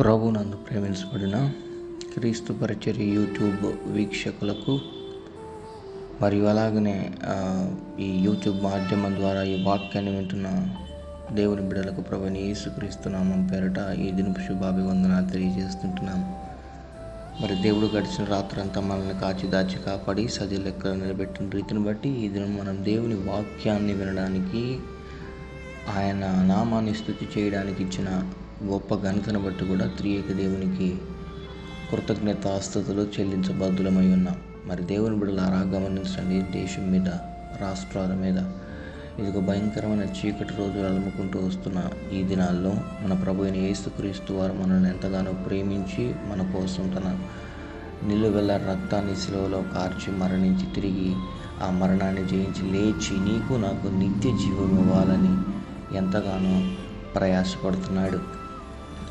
ప్రభునందు ప్రేమించబడిన క్రీస్తు పరిచర్య యూట్యూబ్ వీక్షకులకు మరియు అలాగనే ఈ యూట్యూబ్ మాధ్యమం ద్వారా ఈ వాక్యాన్ని వింటున్న దేవుని బిడ్డలకు ప్రభుని యేసుక్రీస్తు నామం పేరట ఈ దినపు శుభాభివందన తెలియజేస్తుంటున్నాం. మరి దేవుడు గడిచిన రాత్రంతా మనల్ని కాచి దాచి కాపాడి సజ లెక్క నిలబెట్టిన రీతిని బట్టి ఈ దినం మనం దేవుని వాక్యాన్ని వినడానికి ఆయన నామాన్ని స్థుతి చేయడానికి ఇచ్చిన గొప్ప ఘనతను బట్టి కూడా త్రియేక దేవునికి కృతజ్ఞత ఆస్తుతులు చెల్లించబద్దులమై ఉన్నాం. మరి దేవుని బిడ్డలారా గమనించండి దేశం మీద రాష్ట్రాల మీద ఇదిగో భయంకరమైన చీకటి రోజులు అలుముకుంటూ వస్తున్న ఈ దినాల్లో మన ప్రభు అయిన యేసుక్రీస్తు వారు మనల్ని ఎంతగానో ప్రేమించి మన కోసం తన నిలువెల్ల రక్తాన్ని శిలువలో కార్చి మరణించి తిరిగి ఆ మరణాన్ని జయించి లేచి నీకు నాకు నిత్య జీవం ఇవ్వాలని ఎంతగానో ప్రయాసపడుతున్నాడు.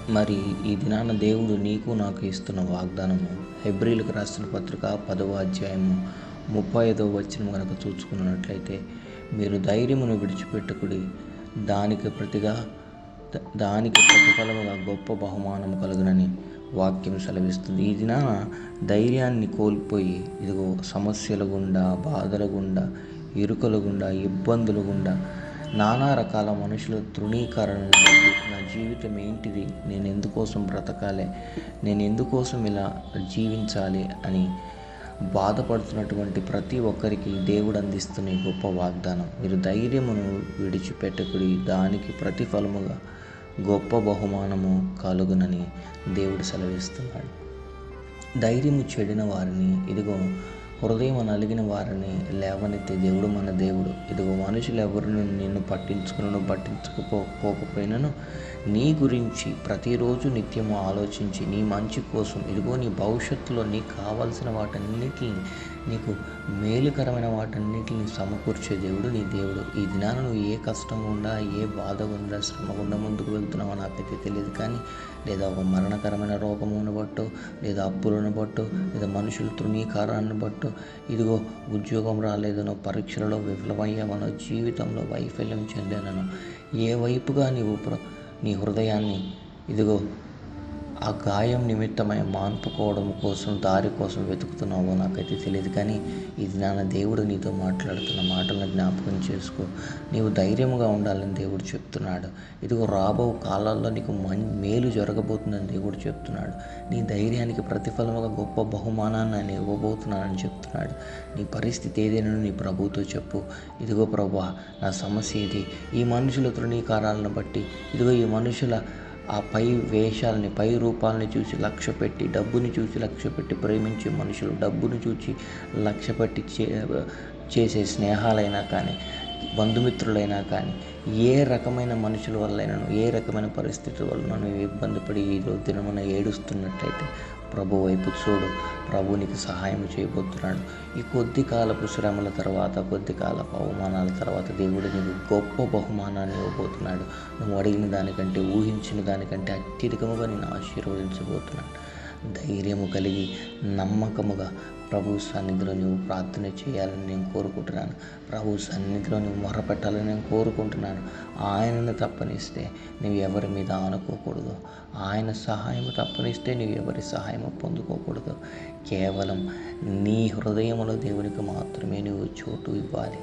మరి ఈ దినాన దేవుడు నీకు నాకు ఇస్తున్న వాగ్దానము. హెబ్రిలకు రాసిన పత్రిక పదవ అధ్యాయము ముప్పై ఐదవ వచనం కనుక చూసుకున్నట్లయితే మీరు ధైర్యమును విడిచిపెట్టుకుడి దానికి ప్రతిగా దానికి ప్రతిఫలముగా గొప్ప బహుమానం కలుగునని వాక్యం సెలవిస్తుంది. ఈ దినాన ధైర్యాన్ని కోల్పోయి ఇదిగో సమస్యల గుండా బాధల గుండా ఇరుకల గుండా ఇబ్బందుల గుండా నానా రకాల మనుషుల తృణీకరణను నా జీవితం ఏంటిది? నేను ఎందుకోసం బ్రతకాలి? నేను ఎందుకోసం ఇలా జీవించాలి అని బాధపడుతున్నటువంటి ప్రతి ఒక్కరికి దేవుడు అందిస్తున్న గొప్ప వాగ్దానం. మీరు ధైర్యమును విడిచిపెట్టకుడి దానికి ప్రతిఫలముగా గొప్ప బహుమానము కలుగునని దేవుడు సెలవిస్తున్నాడు. ధైర్యము చెడిన వారిని ఇదిగో హృదయం నలిగిన వారిని లేవనెత్తే దేవుడు మన దేవుడు. ఇదిగో మనుషులు ఎవరిని నిన్ను పట్టించుకునను పట్టించుకోకపోకపోయినను నీ గురించి ప్రతిరోజు నిత్యము ఆలోచించి నీ మంచి కోసం ఇదిగో నీ భవిష్యత్తులో నీకు కావాల్సిన వాటన్నిటిని నీకు మేలుకరమైన వాటన్నిటిని సమకూర్చే దేవుడు నీ దేవుడు. ఈ దినాన నువ్వు ఏ కష్టం గుండా ఏ బాధ గుండా శ్రమ గుండా ముందుకు వెళ్తున్నావో నాకైతే తెలియదు కానీ లేదా ఒక మరణకరమైన రోగమును బట్టో లేదా అప్పులను బట్టో లేదా మనుషుల తృణీకారాన్ని బట్టో ఇదిగో ఉద్యోగం రాలేదనో పరీక్షలలో విఫలమయ్యామనో జీవితంలో వైఫల్యం చెందానో ఏ వైపుగా నీవు నీ హృదయాన్ని ఇదిగో ఆ గాయం నిమిత్తమై మాన్పుకోవడం కోసం దారి కోసం వెతుకుతున్నావో నాకైతే తెలియదు కానీ ఇది నాన్న దేవుడు నీతో మాట్లాడుతున్న మాటలను జ్ఞాపకం చేసుకో. నీవు ధైర్యముగా ఉండాలని దేవుడు చెప్తున్నాడు. ఇదిగో రాబో కాలాల్లో నీకు మన్ మేలు జరగబోతుందని దేవుడు చెప్తున్నాడు. నీ ధైర్యానికి ప్రతిఫలముగా గొప్ప బహుమానాన్ని నేను ఇవ్వబోతున్నానని చెప్తున్నాడు. నీ పరిస్థితి ఏదైనా నీ ప్రభుతో చెప్పు. ఇదిగో ప్రభా నా సమస్య ఇది. ఈ మనుషుల తృణీకారాలను బట్టి ఇదిగో ఈ మనుషుల ఆ పై వేషాలని పై రూపాలని చూసి లక్ష్య పెట్టి డబ్బుని చూసి లక్ష్య పెట్టి ప్రేమించే మనుషులు డబ్బుని చూసి లక్ష్య పెట్టి చే చేసే స్నేహాలైనా కానీ బంధుమిత్రులైనా కానీ ఏ రకమైన మనుషుల వల్లైనాను ఏ రకమైన పరిస్థితుల వల్ల ఇబ్బంది పడి ఈరోజు దినమున ఏడుస్తున్నట్లయితే ప్రభు వైపు చూడు. ప్రభునికి సహాయం చేయబోతున్నాడు. ఈ కొద్ది కాలపు శ్రమల తర్వాత కొద్ది కాలపు అవమానాల తర్వాత దేవుడు నీకు గొప్ప బహుమానాన్ని ఇవ్వబోతున్నాడు. నువ్వు అడిగిన దానికంటే ఊహించిన దానికంటే అత్యధికముగా నేను ఆశీర్వదించబోతున్నాను. ధైర్యము కలిగి నమ్మకముగా ప్రభు సన్నిధిలో నువ్వు ప్రార్థన చేయాలని నేను కోరుకుంటున్నాను. ప్రభు సన్నిధిలో నువ్వు మొరపెట్టాలని నేను కోరుకుంటున్నాను. ఆయనను తప్పనిస్తే నువ్వు ఎవరి మీద ఆనుకోకూడదు. ఆయన సహాయం తప్పనిస్తే నువ్వు ఎవరి సహాయం పొందుకోకూడదు. కేవలం నీ హృదయంలో దేవునికి మాత్రమే నువ్వు చోటు ఇవ్వాలి.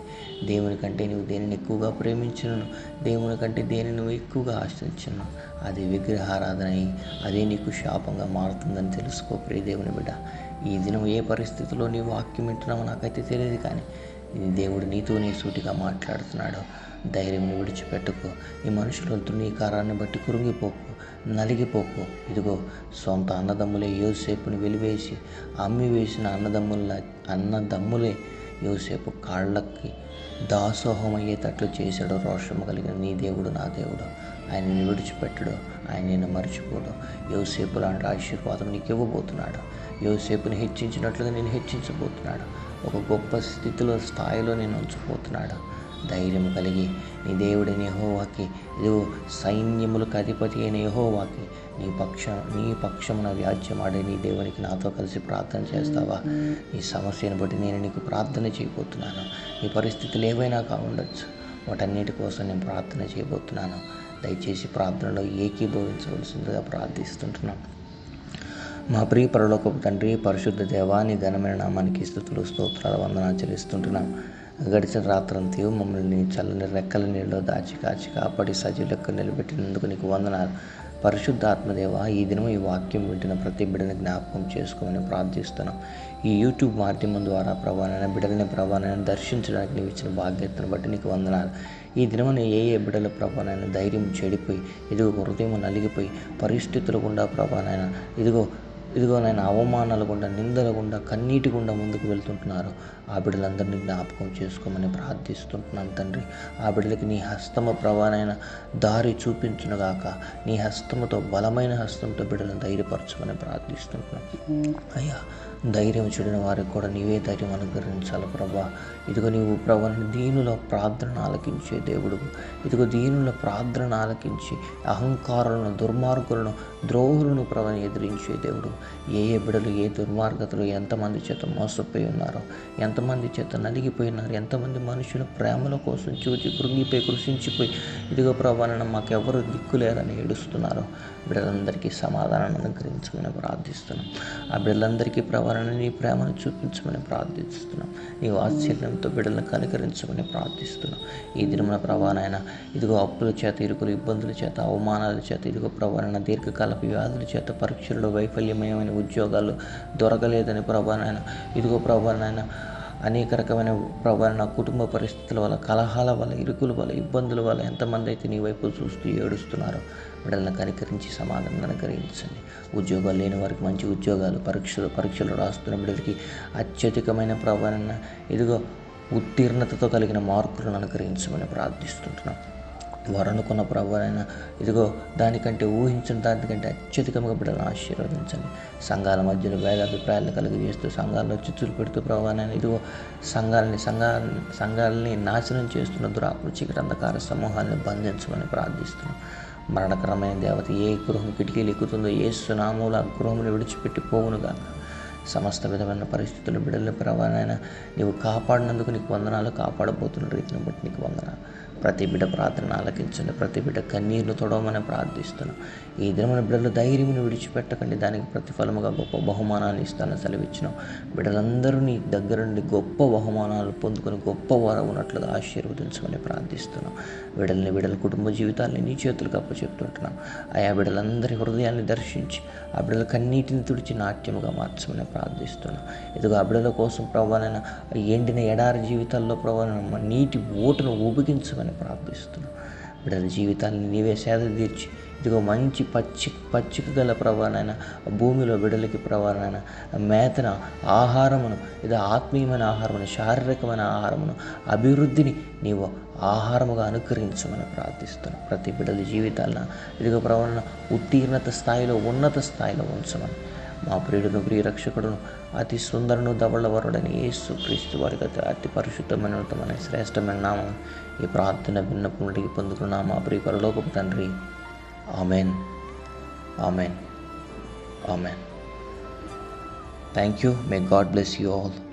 దేవుని కంటే నువ్వు దేనిని ఎక్కువగా ప్రేమించను? దేవుని కంటే దేనిని నువ్వు ఎక్కువగా ఆశించను? అది విగ్రహారాధన అయి అదే నీకు శాపంగా మారుతుందని తెలుసుకో ప్రియ దేవుని బిడ్డ. ఈ దినం ఏ పరిస్థితిలో నీ వాక్యం వింటున్నామో నాకైతే తెలియదు కానీ దేవుడు నీతోనే సూటిగా మాట్లాడుతున్నాడు. ధైర్యం విడిచిపెట్టుకో. ఈ మనుషుల కారాన్ని బట్టి కురుంగిపోకు నలిగిపోకు. ఇదిగో సొంత అన్నదమ్ములే యోసేపుని వెలివేసి అమ్మి వేసిన అన్నదమ్ముల అన్నదమ్ములే యోసేపు కాళ్ళకి దాసోహం అయ్యేటట్లు చేశాడు. రోషము కలిగిన నీ దేవుడు నా దేవుడు. ఆయన విడిచిపెట్టడు. ఆయన నిన్ను మర్చిపోడు. యోసేపు లాంటి ఆశీర్వాదం నీకు ఇవ్వబోతున్నాడు. యోసేపుని హెచ్చించినట్లుగా నేను హెచ్చించబోతున్నాడు. ఒక గొప్ప స్థితిలో స్థాయిలో నేను ఉంచబోతున్నాడు. ధైర్యం కలిగి నీ దేవుడైన యెహోవాకి ఇదిగో సైన్యములకు అధిపతి అయిన యహోవాకి నీ పక్ష నీ పక్షమున వ్యాజ్యమాడే నీ దేవునికి నాతో కలిసి ప్రార్థన చేస్తావా? నీ సమస్యను బట్టి నేను నీకు ప్రార్థన చేయబోతున్నాను. నీ పరిస్థితులు ఏవైనా కావుండొచ్చు. వాటన్నిటి కోసం నేను ప్రార్థన చేయబోతున్నాను. దయచేసి ప్రార్థనలో ఏకీభవించవలసిందిగా ప్రార్థిస్తుంటున్నాను మా ప్రియ పరలోకపు తండ్రి పరిశుద్ధ దేవాని ఘనమైన నామానికి స్థుతులు స్తోత్రాలు వందన చెల్లిస్తుంటున్నాం. గడిచిన రాత్రంతయు మమ్మల్ని చల్లని రెక్కల నీళ్ళలో దాచి కాచి కాపాడి సజీలకు నిలబెట్టినందుకు నీకు వందనాలు. పరిశుద్ధ ఆత్మదేవ ఈ దినం ఈ వాక్యం వింటున్న ప్రతి బిడ్డని జ్ఞాపకం చేసుకోమని ప్రార్థిస్తున్నాం. ఈ యూట్యూబ్ మాధ్యమం ద్వారా ప్రభానైనా బిడ్డలని ప్రభానైనా దర్శించడానికి నీవు ఇచ్చిన బాధ్యతను బట్టి నీకు వందనాలు. ఈ దినమున ఏ ఏ బిడ్డల ప్రభానైనా ధైర్యం చెడిపోయి ఇదిగో హృదయం నలిగిపోయి పరిస్థితులు గుండా ప్రభానైనా ఇదిగో ఇదిగో నేను అవమానాలు గుండా నిందల గుండా కన్నీటి గుండా ముందుకు వెళ్తుంటున్నారు. ఆ బిడ్డలందరినీ జ్ఞాపకం చేసుకోమని ప్రార్థిస్తుంటున్నాను తండ్రి. ఆ బిడ్డలకి నీ హస్తమ ప్రవాణైన దారి చూపించునుగాక నీ హస్తముతో బలమైన హస్తంతో బిడ్డలను ధైర్యపరచమని ప్రార్థిస్తుంటున్నాను అయ్యా ధైర్యం చెడిన వారికి కూడా నీవే ధైర్యం అనుగ్రహించాలి ప్రభా. ఇదిగో నీవు ప్రభా దీనుల ప్రార్థన ఆలకించే దేవుడు ఇదిగో దీనుల ప్రార్థన ఆలకించి అహంకారులను దుర్మార్గులను ద్రోహులను ప్రభ ఎదిరించే దేవుడు ఏ ఏ బిడలు ఏ దుర్మార్గతలు ఎంతమంది చేత మోసపోయి ఉన్నారో ఎంతమంది చేత నలిగిపోయినారు ఎంతమంది మనుషుల ప్రేమల కోసం చూచి కృంగిపోయి కృషించిపోయి ఇదిగో ప్రభాన మాకెవరు దిక్కు లేరని ఏడుస్తున్నారో బిడ్డలందరికీ సమాధానాన్ని అనుగ్రహించమని ప్రార్థిస్తున్నాం. ఆ బిడ్డలందరికీ ప్రవరణ నీ ప్రేమను చూపించమని ప్రార్థిస్తున్నాం. నీ వాత్సల్యంతో బిడ్డలను కనికరించమని ప్రార్థిస్తున్నాం. ఈ దినమున ప్రభానైనా ఇదిగో అప్పుల చేత ఇరుకులు ఇబ్బందుల చేత అవమానాల చేత ఇదిగో ప్రభానైనా దీర్ఘకాలపు వ్యాధుల చేత పరీక్షల్లో వైఫల్యమయమైన ఉద్యోగాలు దొరకలేదని ప్రభానైనా ఇదిగో ప్రభానైనా అనేక రకమైన ప్రభావ నా కుటుంబ పరిస్థితుల వల్ల కలహాల వల్ల ఇరుకుల వల్ల ఇబ్బందుల వల్ల ఎంతమంది అయితే నీ వైపు చూస్తూ ఏడుస్తున్నారో వీళ్ళని కనికరించి సమాధానం అనుగ్రహించండి. ఉద్యోగాలు లేని వారికి మంచి ఉద్యోగాలు పరీక్షలు పరీక్షలు రాస్తున్న బిడ్డలకి అత్యధికమైన ప్రభావం ఇదిగో ఉత్తీర్ణతతో కలిగిన మార్కులను అనుగ్రహించమని ప్రార్థిస్తుంటున్నాం. వారు అనుకున్న ప్రభావైనా ఇదిగో దానికంటే ఊహించిన దానికంటే అత్యధికంగా బిడ్డలను ఆశీర్వదించండి. సంఘాల మధ్యలో భేదాభిప్రాయాలు కలిగజేస్తూ సంఘాల్లో చిచ్చులు పెడుతూ ప్రభావైనా ఇదిగో సంఘాలని సంఘాలని సంఘాలని నాశనం చేస్తున్న దురాత్మ చీకటి అంధకార సమూహాన్ని బంధించమని ప్రార్థిస్తున్నాం. మరణకరమైన దేవత ఏ గృహం కిటికీలు ఎక్కుతుందో ఏ సునామూల గృహమును విడిచిపెట్టి పోవునుగా సమస్త విధమైన పరిస్థితులు బిడ్డల ప్రభావైనా నీవు కాపాడినందుకు నీకు వందనాలు కాపాడబోతున్న రీతిని బట్టి నీకు వందనాలు. ప్రతి బిడ్డ ప్రార్థన ఆలకించండి. ప్రతి బిడ్డ కన్నీళ్ళు తొడవమని ప్రార్థిస్తున్నాం. ఈ దినమైన బిడ్డలు ధైర్యమును విడిచిపెట్టకండి. దానికి ప్రతిఫలముగా గొప్ప బహుమానాన్ని ఇస్తానని సెలవిచ్చినాం. బిడ్డలందరూ నీ దగ్గర నుండి గొప్ప బహుమానాలు పొందుకొని గొప్ప వరం ఉన్నట్లుగా ఆశీర్వదించమని ప్రార్థిస్తున్నాం. బిడ్డల్ని బిడ్డల కుటుంబ జీవితాన్ని నీ చేతులకు అప్పచెప్తుంటున్నాం. ఆయా బిడ్డలందరి హృదయాన్ని దర్శించి ఆ బిడ్డల కన్నీటిని తుడిచి నాట్యముగా మార్చమని ప్రార్థిస్తున్నాం. ఇదిగో ఆ బిడ్డల కోసం ప్రభావైన ఎండిన ఎడారి జీవితాల్లో ప్రభావ నీటి ఓటును ఊపిగించమని ఊబిగించమని ప్రార్థిస్తున్నాం బిడ్డల జీవితాన్ని నీవే సేద తీర్చి ఇదిగో మంచి పచ్చి పచ్చిక గల ప్రభానైనా భూమిలో బిడ్డలకి ప్రభానైనా మేతన ఆహారమును ఇది ఆత్మీయమైన ఆహారమును శారీరకమైన ఆహారమును అభివృద్ధిని నీవు ఆహారముగా అనుకరించమని ప్రార్థిస్తున్నాను ప్రతి బిడ్డల జీవితాలను ఇదిగో ప్రవణ ఉత్తీర్ణత స్థాయిలో ఉన్నత స్థాయిలో ఉంచమని మా ప్రియుడును ప్రియ రక్షకుడును అతి సుందరును ధవళవరుడని యేసు క్రీస్తు వారికి అతి అతి పరిశుద్ధమైన ఉన్నతమైన శ్రేష్టమైన నామం ఈ ప్రార్థన విన్నపముడికి పొందుకున్న మా ప్రియ పరలోకపు తండ్రి. Amen. Amen. Amen. Thank you may God bless you all